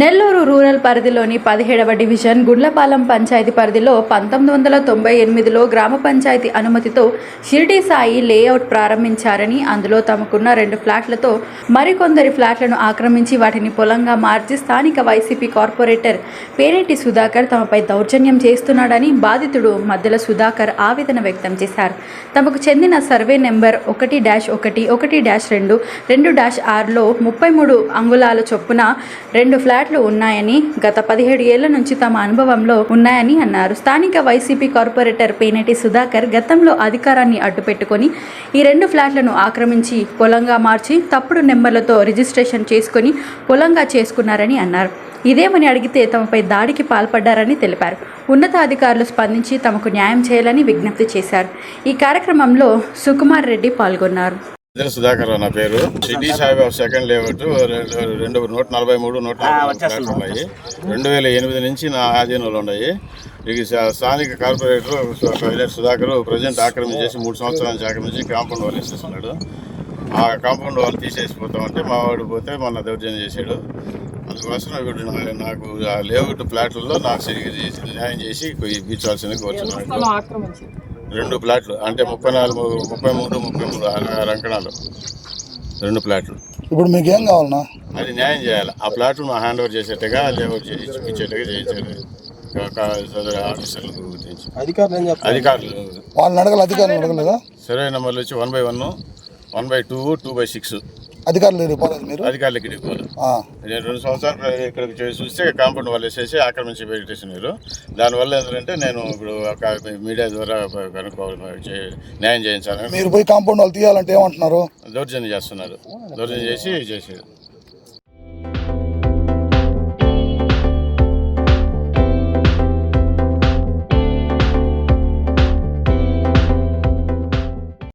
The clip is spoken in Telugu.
నెల్లూరు రూరల్ పరిధిలోని పదిహేడవ డివిజన్ గుండ్లపాలెం పంచాయతీ పరిధిలో పంతొమ్మిది వందల తొంభై ఎనిమిదిలో గ్రామ పంచాయతీ అనుమతితో షిర్డి సాయి లేఅవుట్ ప్రారంభించారని అందులో తమకున్న రెండు ఫ్లాట్లతో మరికొందరి ఫ్లాట్లను ఆక్రమించి వాటిని పొలంగా మార్చి స్థానిక వైసీపీ కార్పొరేటర్ పేరెట్టి సుధాకర్ తమపై దౌర్జన్యం చేస్తున్నాడని బాధితుడు మధ్యల సుధాకర్ ఆవేదన వ్యక్తం చేశారు. తమకు చెందిన సర్వే నెంబర్ ఒకటి డాష్ ఒకటి ఒకటి డాష్ రెండు రెండు డాష్ ఆరులో ముప్పై మూడు అంగుళాల చొప్పున రెండు ఫ్లాట్ ఫ్లాట్లు ఉన్నాయని గత పదిహేడు ఏళ్ళ నుంచి తమ అనుభవంలో ఉన్నాయని అన్నారు. స్థానిక వైసీపీ కార్పొరేటర్ పేనేటి సుధాకర్ గతంలో అధికారాన్ని అడ్డుపెట్టుకొని ఈ రెండు ఫ్లాట్లను ఆక్రమించి పొలంగా మార్చి తప్పుడు నెంబర్లతో రిజిస్ట్రేషన్ చేసుకొని పొలంగా చేసుకున్నారని అన్నారు. ఇదేమని అడిగితే తమపై దాడికి పాల్పడ్డారని తెలిపారు. ఉన్నతాధికారులు స్పందించి తమకు న్యాయం చేయాలని విజ్ఞప్తి చేశారు. ఈ కార్యక్రమంలో సుకుమార్ రెడ్డి పాల్గొన్నారు. సుధాకర్ నా పేరు. సిటీ సాయిబాబు సెకండ్ లేఅవుట్ రెండు రెండు నూట నలభై మూడు నూట ఉన్నాయి. రెండు వేల ఎనిమిది నుంచి నా ఆధీనంలో ఉన్నాయి. ఇది స్థానిక కార్పొరేటర్ సు- పైలట్ సుధాకర్ ప్రజెంట్ ఆక్రమించేసి మూడు సంవత్సరాల నుంచి ఆక్రమించి కాంపౌండ్ వాళ్ళు వేసేస్తున్నాడు ఆ కాంపౌండ్ వాళ్ళు తీసేసిపోతామంటే మా వాడు పోతే మొన్న దౌర్జన్యం చేశాడు. అందుకోసం ఇప్పుడు నాకు ఆ లేఅవుట్ ఫ్లాట్లలో నాకు సరిగ్గా చేసి న్యాయం చేసి ఇప్పించాల్సింది కోరుతున్నాను రెండు ప్లాట్లు అంటే ముప్పై నాలుగు ముప్పై మూడు ముప్పై మూడు ఆ రంకణాలు రెండు ప్లాట్లు. ఇప్పుడు మీకు ఏం కావాలన్నా? అది న్యాయం చేయాలి. ఆ ప్లాట్లు మా హ్యాండ్ ఓవర్ చేసేట్టుగా లేఅవుట్ చేసి ఇచ్చేట్టుగా చేయించాలి. సదరు ఆఫీసర్లకు అధికారులు అధికారులు. వాళ్ళని అడగల అధికారులు అడగలేదా? సర్వే నెంబర్లు వచ్చి one by one one by two two by six. అధికారులు ఇవ్వలేదు మీరు? అధికారులకి ఆ. నేను రెండు సంవత్సరాలు ఇక్కడికి చేసి చూస్తే కాంపౌండ్ వాళ్ళు వేసేసి ఆక్రమించి పెట్టేసినారు. దానివల్ల ఏంటంటే నేను ఇప్పుడు ఒక మీడియా ద్వారా కనుక్కోవాలి న్యాయం చేయించాలని. మీరు పోయి కాంపౌండ్ వాళ్ళు తీయాలంటే ఏమంటున్నారు? దౌర్జన్యం చేస్తున్నారు. దౌర్జన్యం చేసి చేసేది.